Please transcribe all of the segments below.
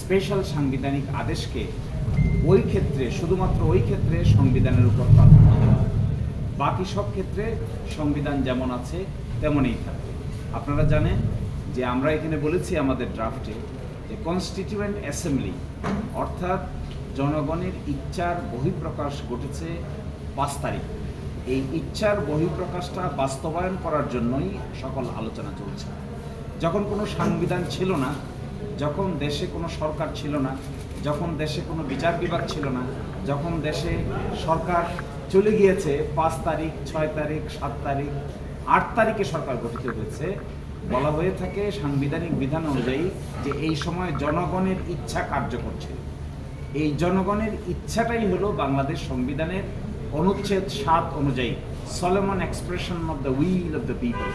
Special সাংবিধানিক আদেশকে ওই ক্ষেত্রে, শুধুমাত্র ওই ক্ষেত্রে সংবিধানের উপর প্রাধান্য দেওয়া বাকি সব ক্ষেত্রে সংবিধান যেমন আছে, তেমনই থাকবে। আপনারা জানেন যে আমরা এখানে বলেছি আমাদের ড্রাফটে যে কনস্টিটিউয়েন্ট অ্যাসেম্বলি অর্থাৎ জনগণের ইচ্ছার বহিঃপ্রকাশ ঘটেছে পাঁচ তারিখ। এই ইচ্ছার বহিঃপ্রকাশটা বাস্তবায়ন করার জন্যই সকল আলোচনা চলছে। যখন কোনো সংবিধান ছিল না যখন দেশে কোনো সরকার ছিল না, যখন দেশে কোনো বিচার বিভাগ ছিল না, যখন দেশে সরকার চলে গিয়েছে পাঁচ তারিখ, ছয় তারিখ, সাত তারিখ, আট তারিখে সরকার গঠিত হয়েছে, বলা হয়ে থাকে সাংবিধানিক বিধান অনুযায়ী যে এই সময় জনগণের ইচ্ছা কার্যকর ছিল। এই জনগণের ইচ্ছাটাই হলো বাংলাদেশ সংবিধানের অনুচ্ছেদ সাত অনুযায়ী, solemn expression of the will of the people.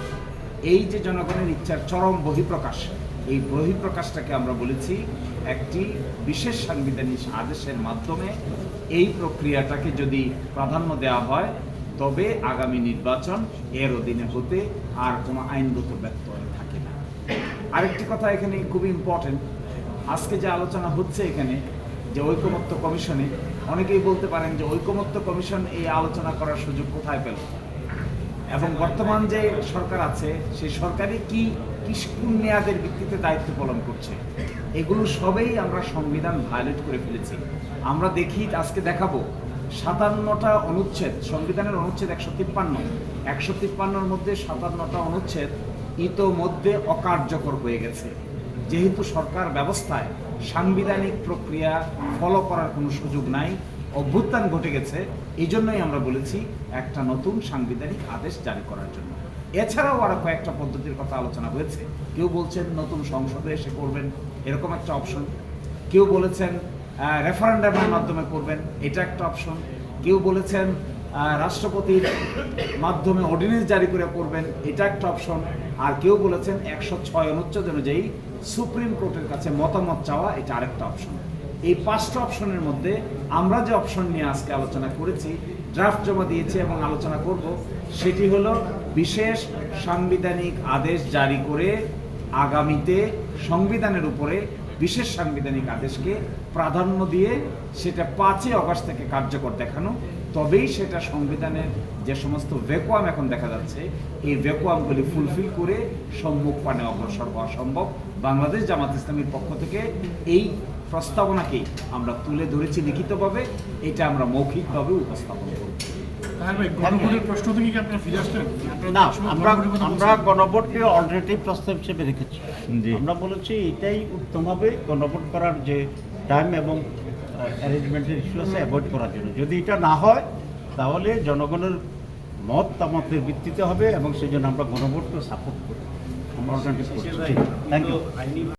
এই যে জনগণের ইচ্ছার চরম বহিঃপ্রকাশ এই বহিঃপ্রকাশটাকে আমরা বলেছি একটি বিশেষ সাংবিধানিক আদেশের মাধ্যমে এই প্রক্রিয়াটাকে যদি প্রাধান্য দেওয়া হয়, তবে আগামী নির্বাচন এর অধীনে হতে আর কোনো আইনগত ব্যত্যয় থাকে না। আরেকটি কথা এখানে খুবই ইম্পর্টেন্ট আজকে যে আলোচনা হচ্ছে এখানে, যে ঐকমত্য কমিশনে, অনেকেই বলতে পারেন যে ঐকমত্য কমিশন এই আলোচনা করার সুযোগ কোথায় পেল? এবং বর্তমান যে সরকার আছে, সেই সরকারই কি কি কোন মেয়াদের ভিত্তিতে দায়িত্ব পালন করছে? এগুলো সবেই আমরা সংবিধান ভায়োলেট করে ফেলেছি। আমরা দেখি, আজকে দেখাবো, সাতান্নটা অনুচ্ছেদ, সংবিধানের অনুচ্ছেদ একশো তিপ্পান্ন। একশো তিপ্পান্নর মধ্যে সাতান্নটা অনুচ্ছেদ ইতোমধ্যে অকার্যকর হয়ে গেছে। যেহেতু সরকার ব্যবস্থায় সাংবিধানিক প্রক্রিয়া ফলো করার কোনো সুযোগ নাই অভ্যুত্থান ঘটে গেছে এই জন্যই আমরা বলেছি একটা নতুন সাংবিধানিক আদেশ জারি করার জন্য। এছাড়াও আরও কয়েকটা পদ্ধতির কথা আলোচনা হয়েছে। কেউ বলছেন নতুন সংসদে এসে করবেন, এরকম একটা অপশন কেউ বলেছেন রেফারেন্ডামের মাধ্যমে করবেন, এটা একটা অপশন কেউ বলেছেন রাষ্ট্রপতির মাধ্যমে অর্ডিনেন্স জারি করে করবেন, এটা একটা অপশন আর কেউ বলেছেন একশো ছয় অনুচ্ছেদ অনুযায়ী সুপ্রিম কোর্টের কাছে মতামত চাওয়া, এটা আরেকটা অপশন এই পাঁচটা অপশনের মধ্যে আমরা যে অপশন নিয়ে আজকে আলোচনা করেছি ড্রাফট জমা দিয়েছি এবং আলোচনা করব, সেটি হলো বিশেষ সাংবিধানিক আদেশ জারি করে আগামীতে সংবিধানের উপরে বিশেষ সাংবিধানিক আদেশকে প্রাধান্য দিয়ে সেটা পাঁচই অগস্ট থেকে কার্যকর দেখানো তবেই সেটা সংবিধানের যে সমস্ত ভ্যাকুয়াম এখন দেখা যাচ্ছে এই ভ্যাকুয়ামগুলি ফুলফিল করে সম্মুখ পানে অগ্রসর হওয়া সম্ভব। বাংলাদেশ জামাত ইসলামীর পক্ষ থেকে এই প্রস্তাবনাকেই আমরা তুলে ধরেছি লিখিতভাবে এটা আমরা মৌখিকভাবে উপস্থাপন করব। না আমরা গণভোটকে প্রস্তাব হিসেবে রেখেছি। আমরা বলেছি এটাই উত্তম হবে গণভোট করার যে টাইম এবং অ্যারেঞ্জমেন্টের ইস্যু আছে অ্যাভয়েড করার জন্য। যদি এটা না হয় তাহলে জনগণের মত আমাদের ভিত্তিতে হবে এবং সেই জন্য আমরা গণভোটকে সাপোর্ট করি আমরা করছি। Thank you